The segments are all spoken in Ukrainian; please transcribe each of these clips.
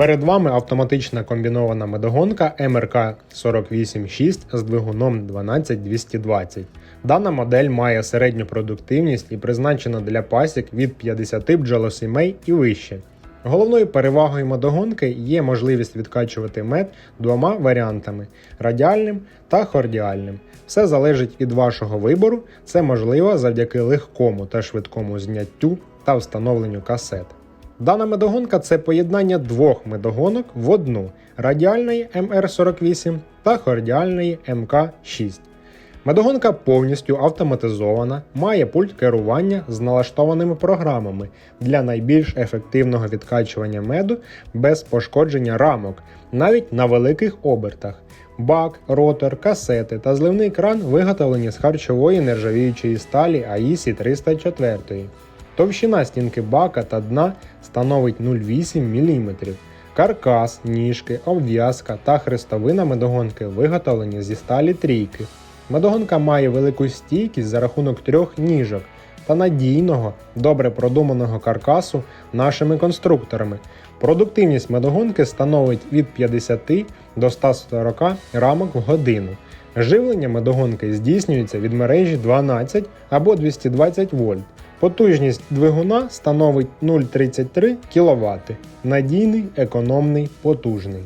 Перед вами автоматична комбінована медогонка МРК 486 з двигуном 12220. Дана модель має середню продуктивність і призначена для пасік від 50 бджолосімей і вище. Головною перевагою медогонки є можливість відкачувати мед двома варіантами радіальним та хордіальним. Все залежить від вашого вибору, це можливо завдяки легкому та швидкому зняттю та встановленню касет. Дана медогонка це поєднання двох медогонок в одну радіальної МР48 та хордіальної МК6. Медогонка повністю автоматизована, має пульт керування з налаштованими програмами для найбільш ефективного відкачування меду без пошкодження рамок, навіть на великих обертах. Бак, ротор, касети та зливний кран виготовлені з харчової нержавіючої сталі АІСі 304. Товщина стінки бака та дна становить 0,8 мм. Каркас, ніжки, обв'язка та хрестовина медогонки виготовлені зі сталі трійки. Медогонка має велику стійкість за рахунок трьох ніжок та надійного, добре продуманого каркасу нашими конструкторами. Продуктивність медогонки становить від 50 до 140 рамок в годину. Живлення медогонки здійснюється від мережі 12 або 220 вольт. Потужність двигуна становить 0,33 кВт. Надійний, економний, потужний.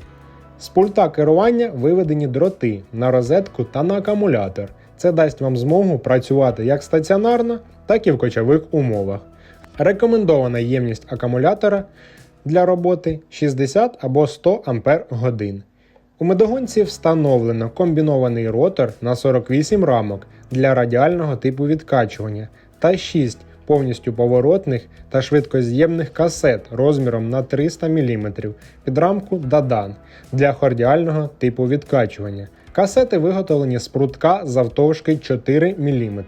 З пульта керування виведені дроти на розетку та на акумулятор. Це дасть вам змогу працювати як стаціонарно, так і в кочових умовах. Рекомендована ємність акумулятора для роботи 60 або 100 Ах. У медогонці встановлено комбінований ротор на 48 рамок для радіального типу відкачування та 6 повністю поворотних та швидкоз'ємних касет розміром на 300 мм під рамку Дадан для хордіального типу відкачування. Касети виготовлені з прутка завтовшки 4 мм.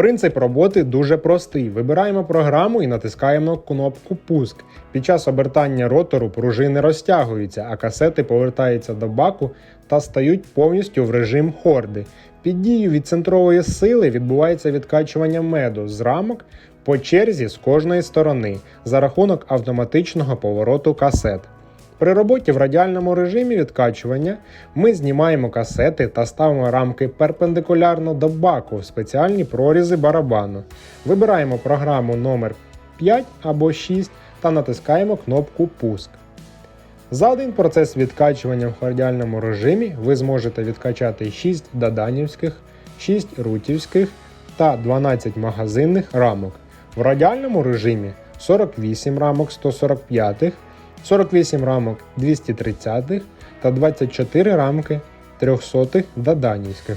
Принцип роботи дуже простий. Вибираємо програму і натискаємо кнопку Пуск. Під час обертання ротору пружини розтягуються, а касети повертаються до баку та стають повністю в режим хорди. Під дією від центрової сили відбувається відкачування меду з рамок по черзі з кожної сторони за рахунок автоматичного повороту касет. При роботі в радіальному режимі відкачування ми знімаємо касети та ставимо рамки перпендикулярно до баку в спеціальні прорізи барабану. Вибираємо програму номер 5 або 6 та натискаємо кнопку Пуск. За один процес відкачування в радіальному режимі ви зможете відкачати 6 даданівських, 6 рутівських та 12 магазинних рамок. В радіальному режимі 48 рамок 145, 48 рамок 230 та 24 рамки 300 даданівських.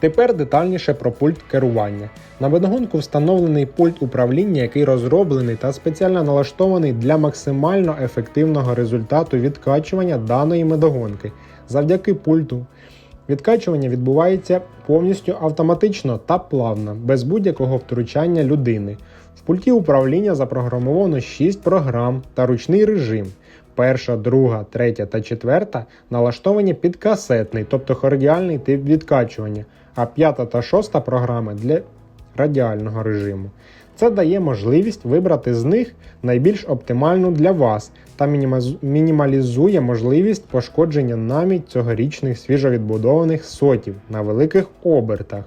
Тепер детальніше про пульт керування. На медогонку встановлений пульт управління, який розроблений та спеціально налаштований для максимально ефективного результату відкачування даної медогонки. Завдяки пульту відкачування відбувається повністю автоматично та плавно, без будь-якого втручання людини. В пульті управління запрограмовано 6 програм та ручний режим. Перша, друга, третя та четверта налаштовані під касетний, тобто хордіальний тип відкачування, а п'ята та шоста програми для радіального режиму. Це дає можливість вибрати з них найбільш оптимальну для вас та мінімалізує можливість пошкодження навіть цьогорічних свіжовідбудованих сотів на великих обертах.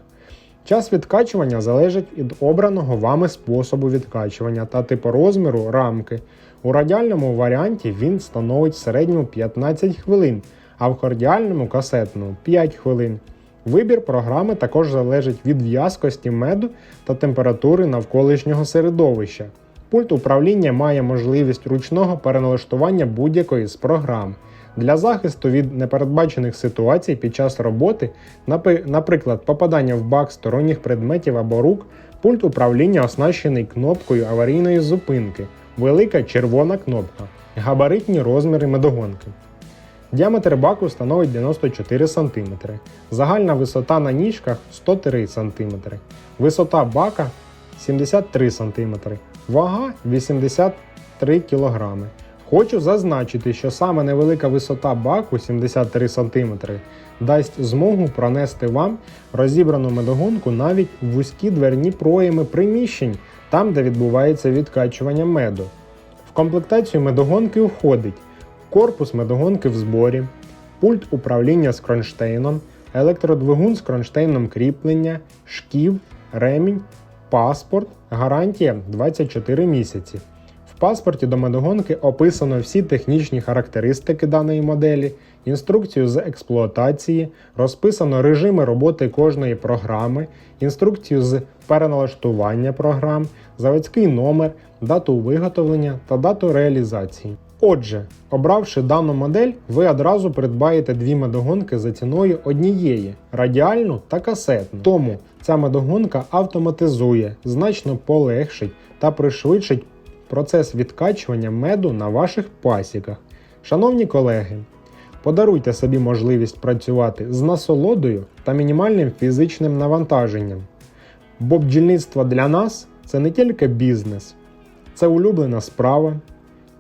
Час відкачування залежить від обраного вами способу відкачування та типу розміру рамки. У радіальному варіанті він становить в середньому 15 хвилин, а в хордіальному касетному 5 хвилин. Вибір програми також залежить від в'язкості меду та температури навколишнього середовища. Пульт управління має можливість ручного переналаштування будь-якої з програм. Для захисту від непередбачених ситуацій під час роботи, наприклад, попадання в бак сторонніх предметів або рук, пульт управління оснащений кнопкою аварійної зупинки, велика червона кнопка, габаритні розміри медогонки. Діаметр баку становить 94 см, загальна висота на ніжках 103 см, висота бака 73 см, вага 83 кг. Хочу зазначити, що саме невелика висота баку 73 см дасть змогу пронести вам розібрану медогонку навіть в вузькі дверні проїми приміщень, там де відбувається відкачування меду. В комплектацію медогонки входить корпус медогонки в зборі, пульт управління з кронштейном, електродвигун з кронштейном кріплення, шків, ремінь, паспорт, гарантія 24 місяці. Паспорті до медогонки описано всі технічні характеристики даної моделі, інструкцію з експлуатації, розписано режими роботи кожної програми, інструкцію з переналаштування програм, заводський номер, дату виготовлення та дату реалізації. Отже, обравши дану модель, ви одразу придбаєте дві медогонки за ціною однієї радіальну та касетну. Тому ця медогонка автоматизує, значно полегшить та пришвидшить процес відкачування меду на ваших пасіках. Шановні колеги, подаруйте собі можливість працювати з насолодою та мінімальним фізичним навантаженням. Бо бджільництво для нас це не тільки бізнес, це улюблена справа,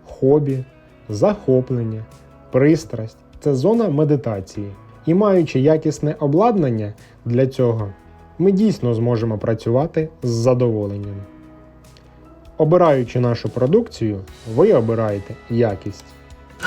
хобі, захоплення, пристрасть це зона медитації. І маючи якісне обладнання для цього, ми дійсно зможемо працювати з задоволенням. Обираючи нашу продукцію, ви обираєте якість.